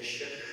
Krishna.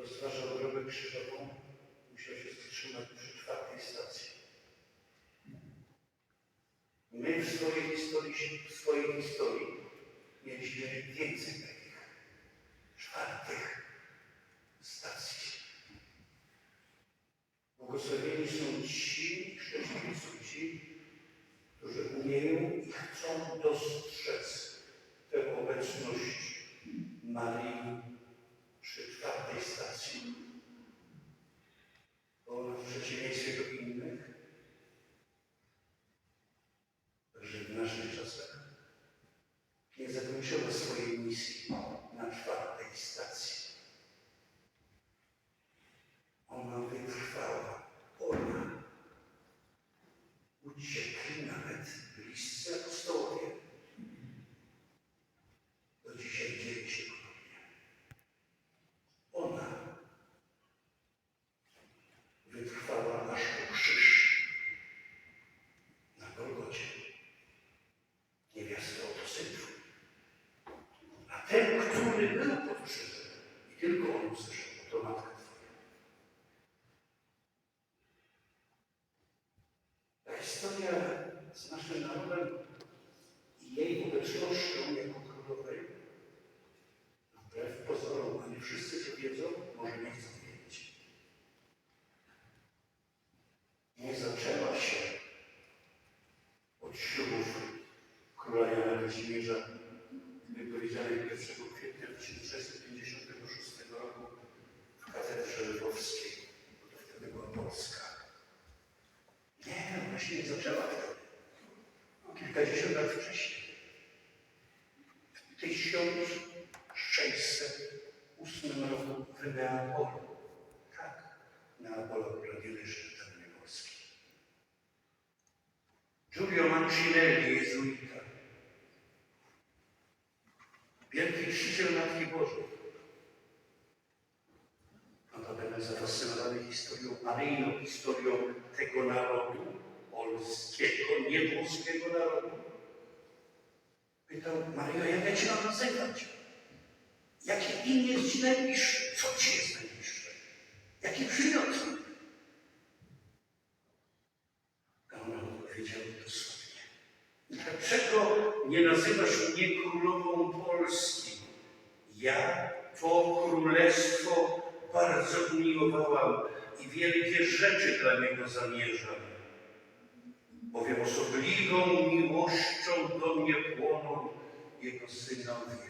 do straży krzyżową musiał się zatrzymać przy czwartej stacji. My w swojej historii, w swojej historii mieliśmy więcej should. Kazimierza, powiedzianej 1 kim jest ci najbliższy, co ci jest najbliższe, jakim przymiotem. Gauram powiedział dosłownie. Dlaczego nie nazywasz mnie królową Polski? Ja to królestwo bardzo umiłowałam i wielkie rzeczy dla niego zamierzam. Bowiem osobliwą miłością do mnie płoną jego synowie.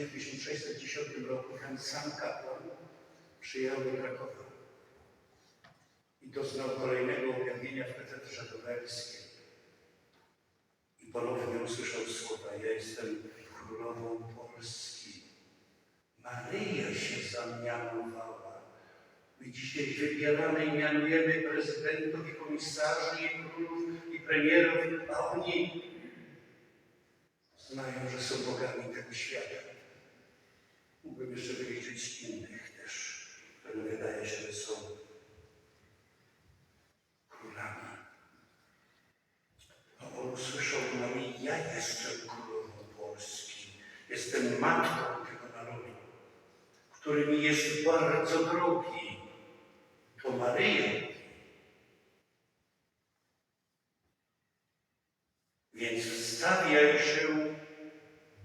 właśnie w 1610 roku ten sam kapłan przyjechał do Krakowa i doznał kolejnego objawienia w katedrze dubelskiej. I ponownie usłyszał słowa, ja jestem królową Polski. Maryja się zamianowała. My dzisiaj wybieramy i mianujemy prezydentów i komisarzy i królów i premierów, a oni znają, że są bogami tego świata. Mógłbym jeszcze wyliczyć innych też, które wydaje się, że są królami. A on usłyszał od Maryi, ja jestem królową Polski. Jestem matką tego narodu, który mi jest bardzo drogi. To Maryja. Więc wstawiaj się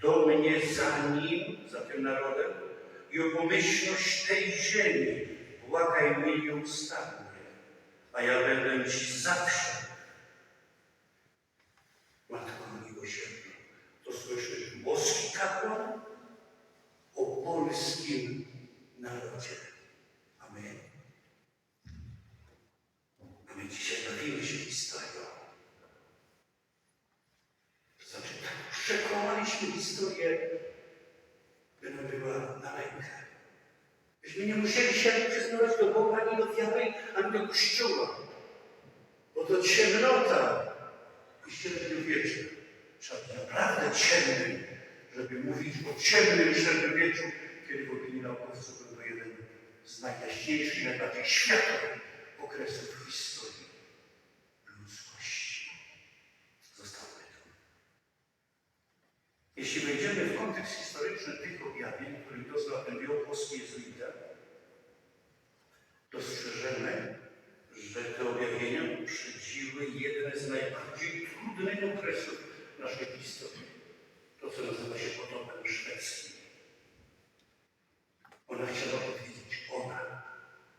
do mnie za nim, narodem i o pomyślność tej ziemi błagaj mnie nieustannie, a ja będę Ci zawsze Matką Miłosierną. To słyszy boski kapłan o polskim narodzie. Amen. A my dzisiaj bawimy się historią. To znaczy, tak przekonaliśmy historię, była na rękę. Byśmy nie musieli się przyznawać do Boga, ani do wiary, ani do Kościoła. Bo to ciemnota w średniowieczu. Trzeba być naprawdę ciemnym, żeby mówić o ciemnym średniowieczu, kiedy w opinii naukowców był jeden z najjaśniejszych i najbardziej światłych okresów historii ludzkości. Zostawmy to. Jeśli wejdziemy w kontekst historyczny tych objawień, których doznał ten wielkopolski jezuita, dostrzeżemy, że te objawienia uprzedziły jeden z najbardziej trudnych okresów naszej historii. To, co nazywa się potopem szwedzkim. Ona chciała powiedzieć, ona,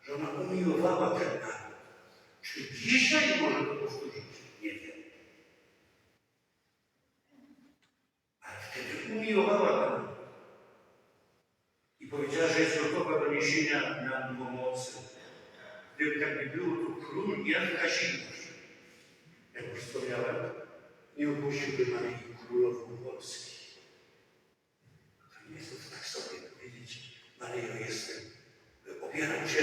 że ona umiłowała ten naród. Czy dzisiaj może to powtórzyć? Nie wiem. Ale wtedy umiłowała ten naród. I powiedziała, że jest gotowa do niesienia nam pomocy. Gdyby tak nie było, to król Jan Kazimierz, jak już wspomniałem, nie opuściłby Maryi królową Polski. To nie jest to tak sobie powiedzieć, Maryjo, jestem, opieram Cię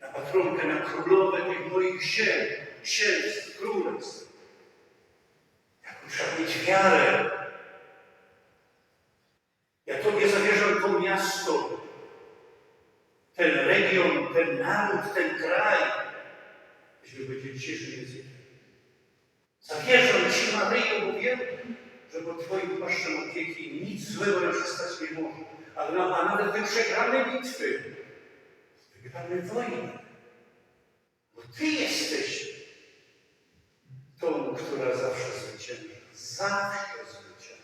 na patronkę, na królowę tych moich ziem, księstw, królestw. Jaką trzeba mieć wiarę. Ja Tobie zawierzam to miasto, ten region, ten naród, ten kraj, byśmy będziemy cieszyć językiem. Zawierzam Ci, Maryjo, wiem, że pod Twoim płaszczem opieki nic złego nam się stać nie może. A, na, a nawet Ty przegramy bitwy, wygramy wojnę. Bo Ty jesteś tą, która zawsze zwycięża. Zawsze zwycięża.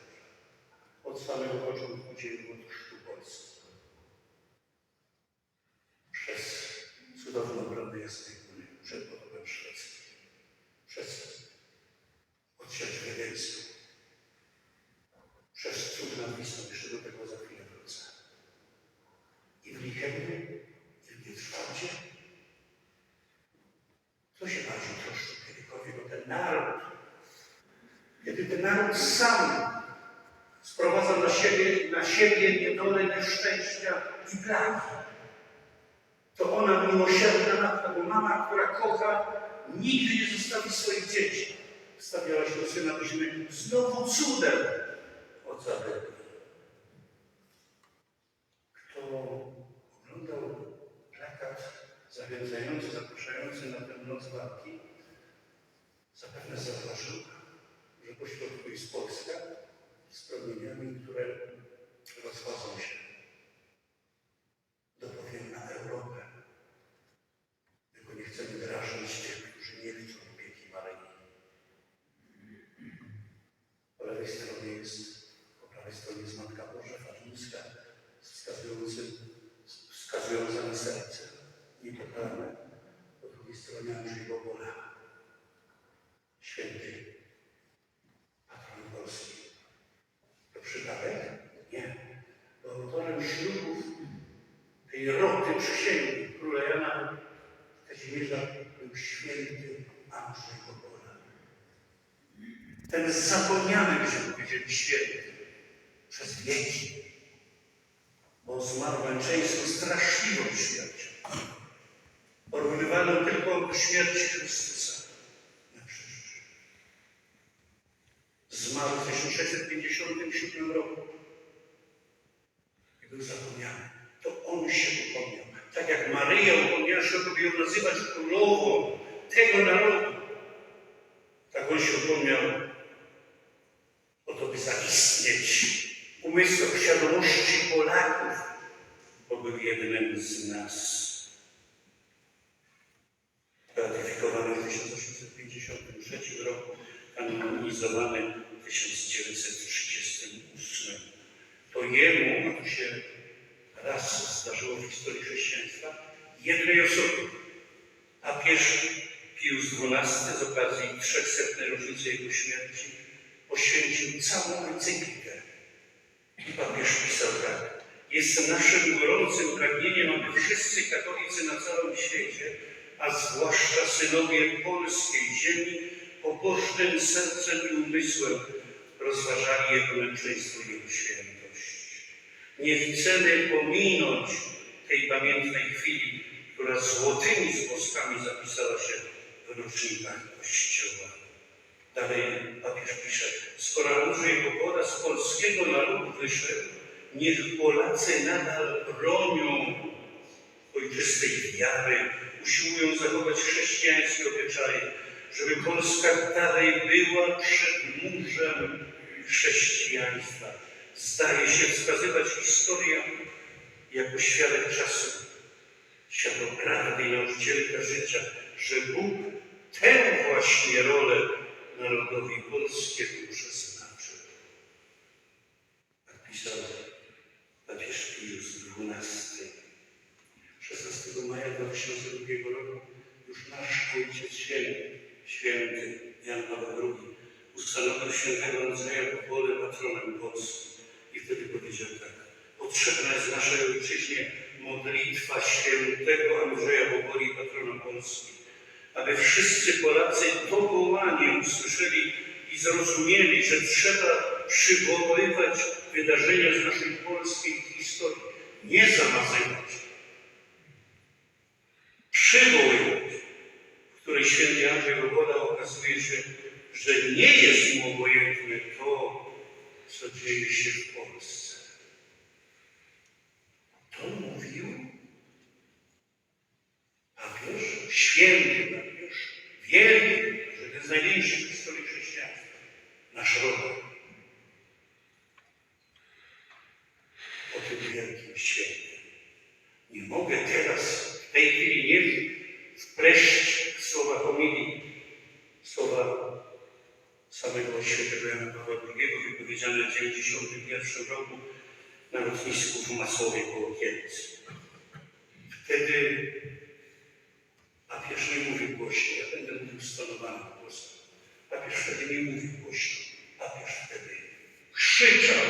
Od samego początku dzieł od chrztu Polski. Przez cudowną obronę Jasnej Góry, przed potopem szwedzkim. Przez odsiecz wiedeńską. Przez cud nad Wisłą, jeszcze do tego za chwilę wrócę. I w Lichenie, i w Gietrzwaldzie. Kto się bardziej troszczył kiedykolwiek o ten naród? Kiedy ten naród sam sprowadzał na siebie, na siebie niedolę, nieszczęścia i plagi. To ona miłosierna matka, bo mama, która kocha, nigdy nie zostawi swoich dzieci. Stawiała się do syna, byśmy znowu cudem ocaleli. Kto oglądał plakat zachęcający, zapraszający na tę noc walki, zapewne zauważył, że pośrodku jest Polska z promieniami, które rozchodzą się. Dopowiem na Europę. Tylko nie chcemy drażnić tych, którzy nie chcą opieki Maryi. Po lewej stronie jest, po prawej stronie jest Matka Boża Fatimska z wskazującym, z wskazująca na serce niepoprawne. Po drugiej stronie Andrzej Bobola, święty patron Polski. To przypadek? Nie. Bo autorem ślubów tej przysięgi króla Jana Kazimierza był święty Andrzej Bobola. Ten zapomniany, byśmy powiedzieli, święty przez wieki. Bo zmarł męczeństwo straszliwą śmiercią. Porównywaną tylko do śmierci Chrystusa na krzyżu. Zmarł w 1657 roku i był zapomniany. To on się upomniał. Tak jak Maryja upomniała się, żeby ją nazywać królową tego narodu. Tak on się upomniał o to, by zaistnieć w umysłach, świadomości Polaków, bo był jednym z nas. Beatyfikowany w 1853 roku, kanonizowany w 1938. To jemu, a to się raz zdarzyło w historii chrześcijaństwa, jednej osoby, papież Pius XII z okazji 300. rocznicy jego śmierci poświęcił całą encyklikę. I papież pisał tak. Jest naszym gorącym pragnieniem, aby wszyscy katolicy na całym świecie, a zwłaszcza synowie polskiej ziemi, pobożnym sercem i umysłem rozważali Jego męczeństwo i Jego. Nie chcemy pominąć tej pamiętnej chwili, która złotymi zgłoskami zapisała się w rocznikach Kościoła. Dalej papież pisze, skoro Andrzej Pogoda z polskiego narodu wyszedł, niech Polacy nadal bronią ojczystej wiary, usiłują zachować chrześcijańskie obyczaje, żeby Polska dalej była przedmurzem chrześcijaństwa. Zdaje się wskazywać historię jako świadek czasu, świadok prawdy i nauczycielka życia, że Bóg tę właśnie rolę narodowi polskiemu przeznaczył. Tak pisał papież Pius XII. 16 maja 2002 roku już nasz Ojciec Święty, święty Jan Paweł II, ustanowił świętego Andrzeja Popolę patronem Polski. I wtedy powiedział tak, potrzebna jest naszej ojczyźnie modlitwa świętego Andrzeja Popoli, patrona Polski, aby wszyscy Polacy dowołanie usłyszeli i zrozumieli, że trzeba przywoływać wydarzenia z naszej polskiej historii, nie zamazywać. Przywoływać, w której święty Andrzej Bogoda okazuje się, że nie jest mu obojętne to, co dzieje się w Polsce. To mówił papież, święty papież, wielki, że to jest największy w historii chrześcijaństwa, nasz rok. O tym wielkim świętym. Nie mogę teraz, w tej chwili nie wpleść w słowa homilii, samego świętego Jana Pawła II, wypowiedziane w 1991 roku na lotnisku w Masłowie koło Kielc. Wtedy papież nie mówił głośno, ja będę mówił stonowanym głosem. Papież wtedy nie mówił głośno, papież wtedy krzyczał.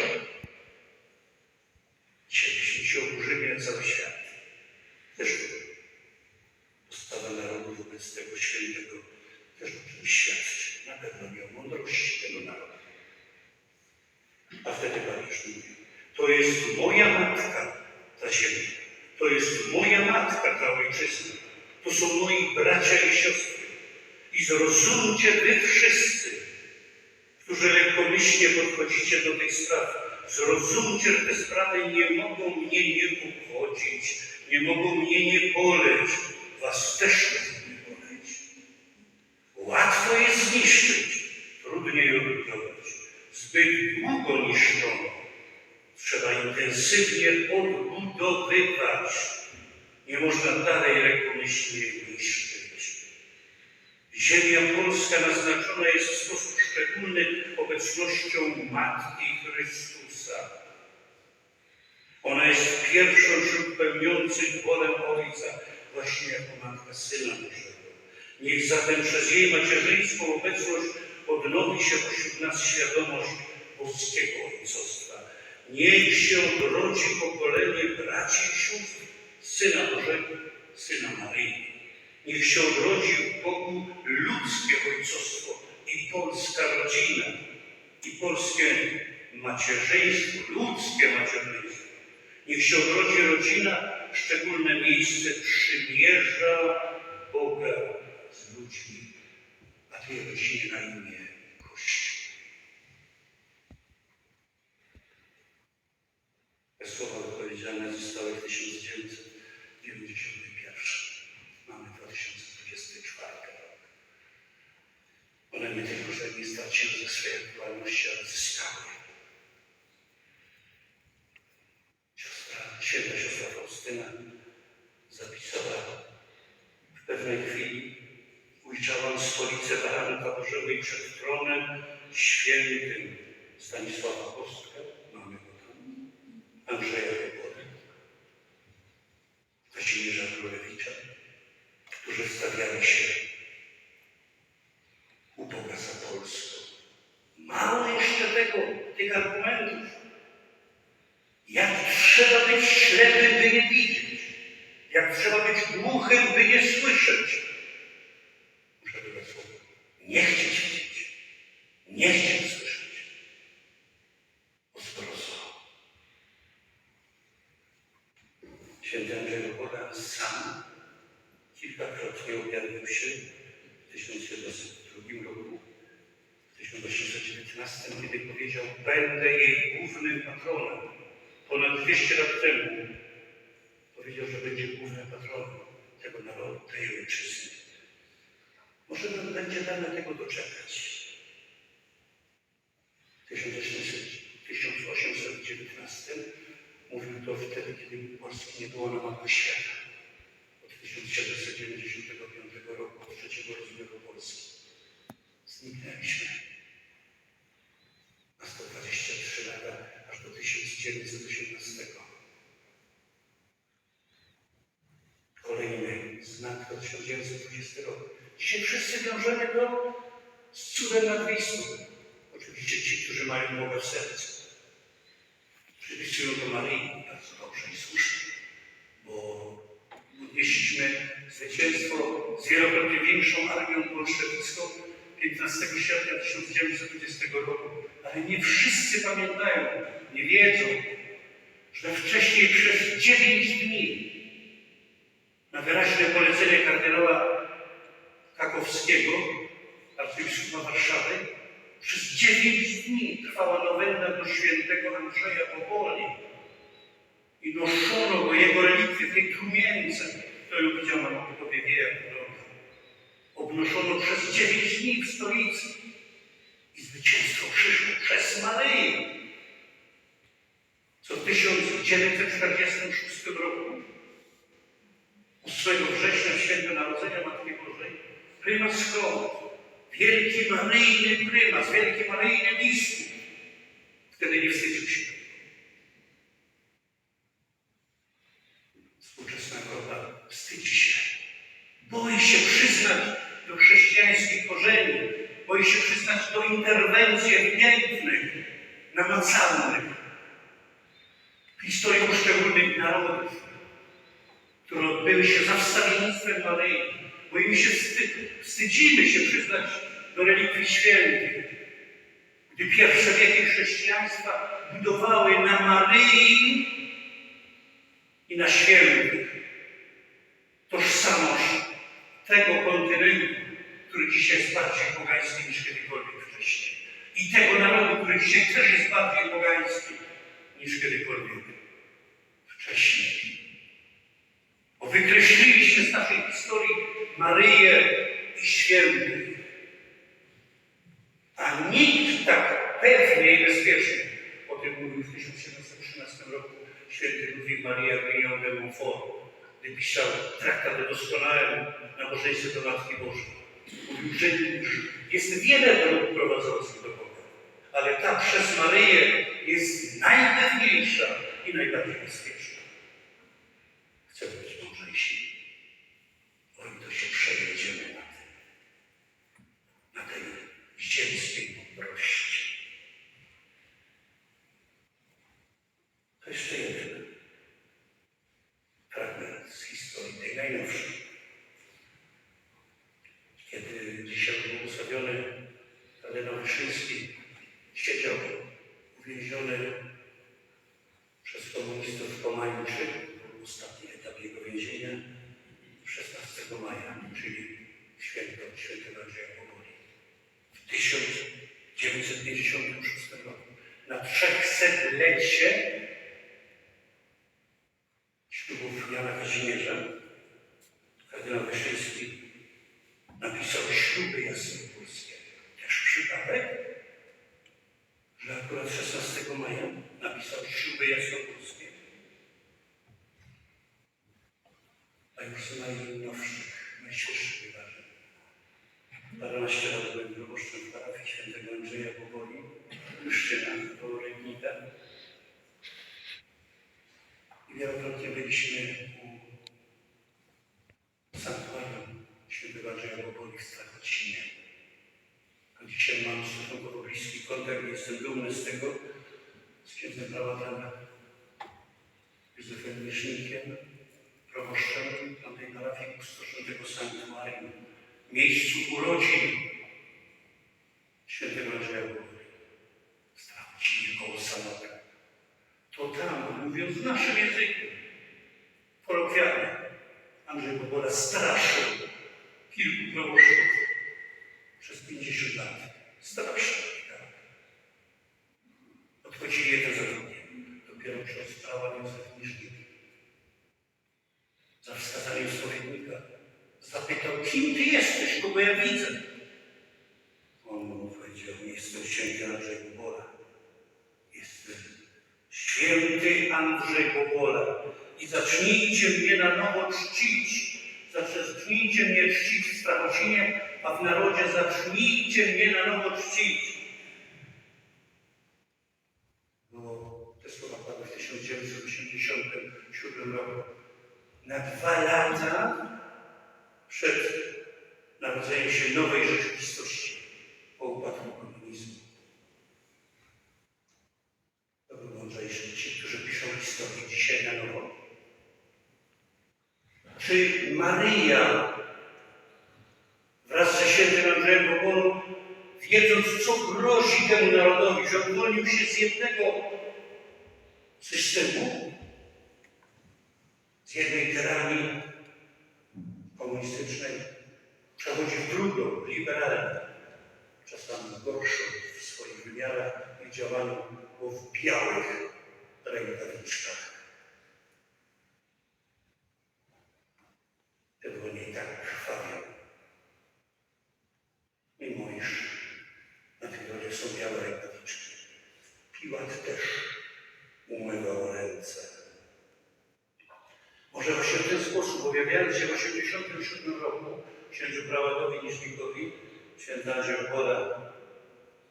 Dzisiaj się oburzyli na cały świat. Też postawa narodu wobec tego świętego też o czymś świadczy. Na pewno nie o mądrości tego narodu. A wtedy papież mówi, to jest moja matka, ta ziemia. To jest moja matka, ta ojczyzna. To są moi bracia i siostry. I zrozumcie wy wszyscy, którzy lekkomyślnie podchodzicie do tej sprawy. Zrozumcie, że te sprawy nie mogą mnie nie obchodzić, nie mogą mnie nie boleć. Was też boleć. Łatwo jest zniszczyć, trudniej odbudować. Zbyt długo niszczono. Trzeba intensywnie odbudowywać. Nie można dalej lekkomyślnie niszczyć. Ziemia polska naznaczona jest w sposób szczególny obecnością Matki Chrystusa. Ona jest pierwszą wśród pełniących wolę Ojca, właśnie jako Matka Syna. Niech zatem przez jej macierzyńską obecność odnowi się pośród nas świadomość boskiego ojcostwa. Niech się odrodzi pokolenie braci i sióstr Syna Bożego, Syna Maryi. Niech się odrodzi w Bogu ludzkie ojcostwo i polska rodzina, i polskie macierzyństwo, ludzkie macierzyństwo. Niech się odrodzi rodzina, szczególne miejsce przymierza Boga ludźmi, a tej rodzinie na imię Kościół. Te słowa wypowiedziane zostały w 1991. Mamy 2024 rok. One nie tylko, że nie straciły ze swojej aktualności, ale zyskały. Siostra, święta siostra Faustyna zapisała w pewnej chwili ujrzałam stolicę Baranka Bożego i przed tronem świętym. Stanisława Kostka, mamy go tam, Andrzeja Wybody, Kazimierza Królewicza, którzy stawiali się u Boga za Polską. Mało jeszcze tego, tych argumentów. Jak trzeba być ślepym, by nie widzieć. Jak trzeba być głuchym, by nie słyszeć. Muszę dodać słowo. Nie chcieć widzieć. Nie chcieć słyszeć. O zgrozo. Święty Andrzej Bogoda sam kilkakrotnie objawił się w 1702 roku, w 1819, kiedy powiedział, będę jej głównym patronem. Ponad 200 lat temu powiedział, że będzie głównym patronem tego narodu, tej ojczyzny. Może nam będzie dane tego doczekać. W 1819 mówił to wtedy, kiedy Polski nie było na mapie świata. Od 1795 roku, od trzeciego rozbiegu Polski. Zniknęliśmy. Na 123 lata, aż do 1918. Kolejny znak to 1920 rok. Dzisiaj wszyscy wiążemy go z cudem nad Wisłą. Oczywiście ci, którzy mają Boga w sercu. Przypisują to Maryi bardzo dobrze i słusznie, bo odnieśliśmy zwycięstwo z wielokrotnie większą armią bolszewicką 15 sierpnia 1920 roku, ale nie wszyscy pamiętają, nie wiedzą, że wcześniej przez 9 dni na wyraźne polecenie kardynała Kakowskiego, arcybiskupa Warszawy, przez 9 dni trwała nowenda do świętego Andrzeja Powoli i noszono go jego relikwie w tej trumience, Mokotowie wie, jak wygląda. Obnoszono przez 9 dni w stolicy i zwycięstwo przyszło przez Maryję. Co w 1946 roku 8 września, święto Narodzenia Matki Bożej, prymas Klot, wielki maryjny prymas, wielki maryjny biskup, wtedy nie wstydził się. Współczesna Europa wstydzi się. Boi się przyznać do chrześcijańskich korzeni, boi się interwencji ewidentnych, namacalnych w historii poszczególnych narodów które odbyły się za wstawiennictwem Maryi. Boimy się wstyd, wstydzimy się przyznać do relikwii świętych. Gdy pierwsze wieki chrześcijaństwa budowały na Maryi i na świętych tożsamość tego kontynentu, który dzisiaj jest bardziej pogański niż kiedykolwiek I tego narodu, który dzisiaj też jest bardziej pogański niż kiedykolwiek wcześniej. Bo wykreśliliście z naszej historii Maryję i świętych. A nikt tak pewnie i bezpiecznie, o tym mówił w 1713 roku święty Ludwik Maria Grignon de Montfort, gdy pisał traktat o doskonałym nabożeństwie do Matki Bożej. Mówił, że jest wiele dróg prowadzących do Boga, ale ta przez Maryję jest najpewniejsza i najbardziej bezpieczna. Chcę być mądrzejsi. Oj, to się przejedziemy na tym. Na tej ziemskiej mądrości. To jeszcze jeden fragment z historii, tej najnowszej. Kiedy dzisiaj błogosławiony kardynał Wyszyński siedział uwięziony przez komunistów, komunistów pomarańczy, ostatni etap jego więzienia, 16 maja, czyli święto świętego Andrzeja Boboli. W 1956 roku, na 300-lecie ślubów Jana Kazimierza, kardynał Wyszyński napisał śluby jasnogórskie. Też przypadek, że akurat 16 maja napisał śluby jasnogórskie. A już z najnowszych, najświeższych wydarzeń. Paranaście lat byłem proboszczem w parafii świętego Andrzeja Boboli, Leszczyna, koło Rybnika. I wielokrotnie byliśmy u sanktuarium świętego Andrzeja Boboli w Strachocinie. Dzisiaj mam stosunkowo bliski kontakt i jestem dumny z tego, z księdzem prawodanem Józefem Miesznikiem, proboszczem tamtej parafii pustoszącego tego sanktuarium, miejscu urodzin świętego Andrzeja. W Strachocinie koło Sanoka. To tam, mówiąc w naszym języku, kolokwialnie, Andrzej Bobola straszył kilku proboszczów przez 50 lat. Straszył ich, tak. Odchodzili jeden za drugim. Dopiero ksiądz prawa Józef Misznik za wskazaniem spowiednika zapytał, kim ty jesteś, kogo ja widzę? On mu powiedział, jestem święty Andrzej Bobola. Jestem święty Andrzej Bobola. I zacznijcie mnie na nowo czcić. Zacznijcie mnie czcić w Strachocinie, a w narodzie zacznijcie mnie na nowo czcić. Było te słowa padły w 1987 roku. Na dwa lata przed narodzeniem się nowej rzeczywistości po upadku komunizmu. To był mądrzejszy ci, którzy piszą historię dzisiaj na nowo. Czy Maryja wraz ze świętym Andrzejem Bobolą, wiedząc co grozi temu narodowi, że uwolnił się z jednego systemu, z jednej tyranii komunistycznej, przechodzi w drugą, liberalną, czasami gorszą w swoich wymiarach i działaniu, bo w białych rękawiczkach. Te dłonie i tak krwawią. Mimo iż na tej dłonie są białe rękawiczki. Piłat też umywał ręce. Może właśnie objawiając się w 1987 roku księdzu praładowi Niżnikowi, księdza Andrzej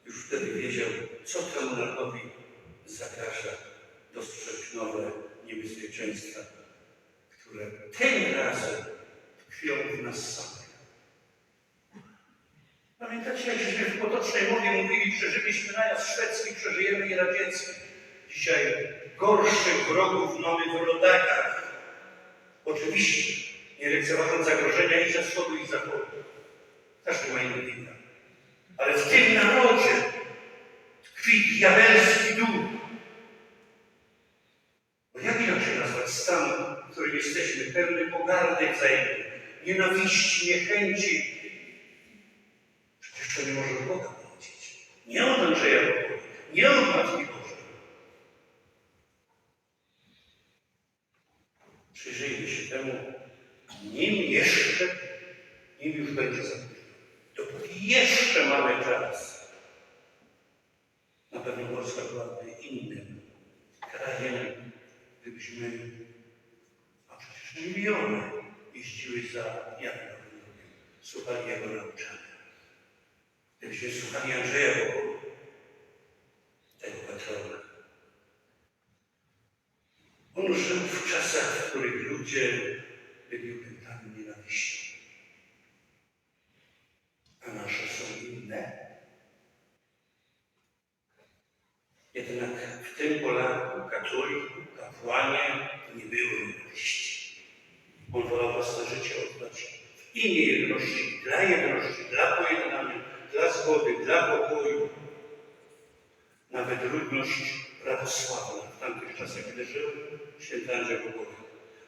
już wtedy wiedział, co temu narodowi zagraża, dostrzec nowe niebezpieczeństwa, które tym razem tkwią w nas samych. Pamiętacie, jak żeśmy w potocznej mowie mówili, przeżyliśmy najazd szwedzki, przeżyjemy i radziecki. Dzisiaj gorszych wrogów mamy w rodakach. Oczywiście, nie lekceważąc zagrożenia i ze wschodu, i z zachodu. Każdy ma inny wina. Ale w tym narodzie tkwi diabelski duch. Bo jak inaczej nazwać stan, w którym jesteśmy, pełny pogardy wzajemnej, nienawiści, niechęci? Przecież to nie może Boga pochodzić. Nie od Andrzeja Boga, nie od Matki Bożej. Przyjrzyjmy się temu, nim jeszcze, nim już będzie za. Dopóki jeszcze mamy czas. Na pewno Polska byłaby innym krajem, gdybyśmy, a przecież miliony jeździły za Janem słuchali jego nauczania. Gdybyśmy słuchali Andrzeja tego patrona. On żył w czasach, w których ludzie byli opętani nienawiścią. A nasze są inne. Jednak tym Polaku, katoliku, kapłanie nie było nienawiści. On wolał własne życie oddać w imię jedności, dla jedności, dla pojednania, dla zgody, dla pokoju. Nawet ludność prawosławna w tamtych czasach, gdy żył święty Andrzej Bogowa.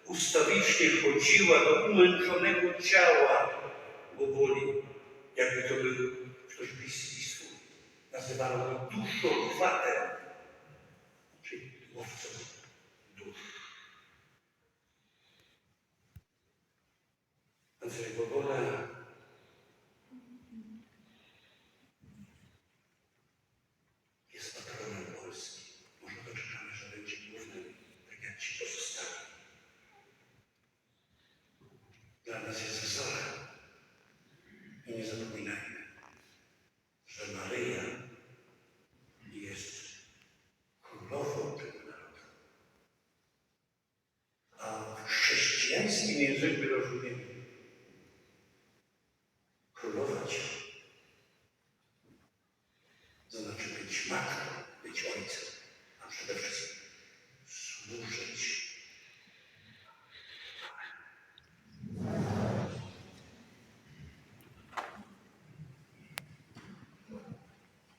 Ustawicznie chodziła do umęczonego ciała Boboli, jakby to był ktoś bliski swój. Nazywano go duszokwatem, czyli Anzi, le proporrà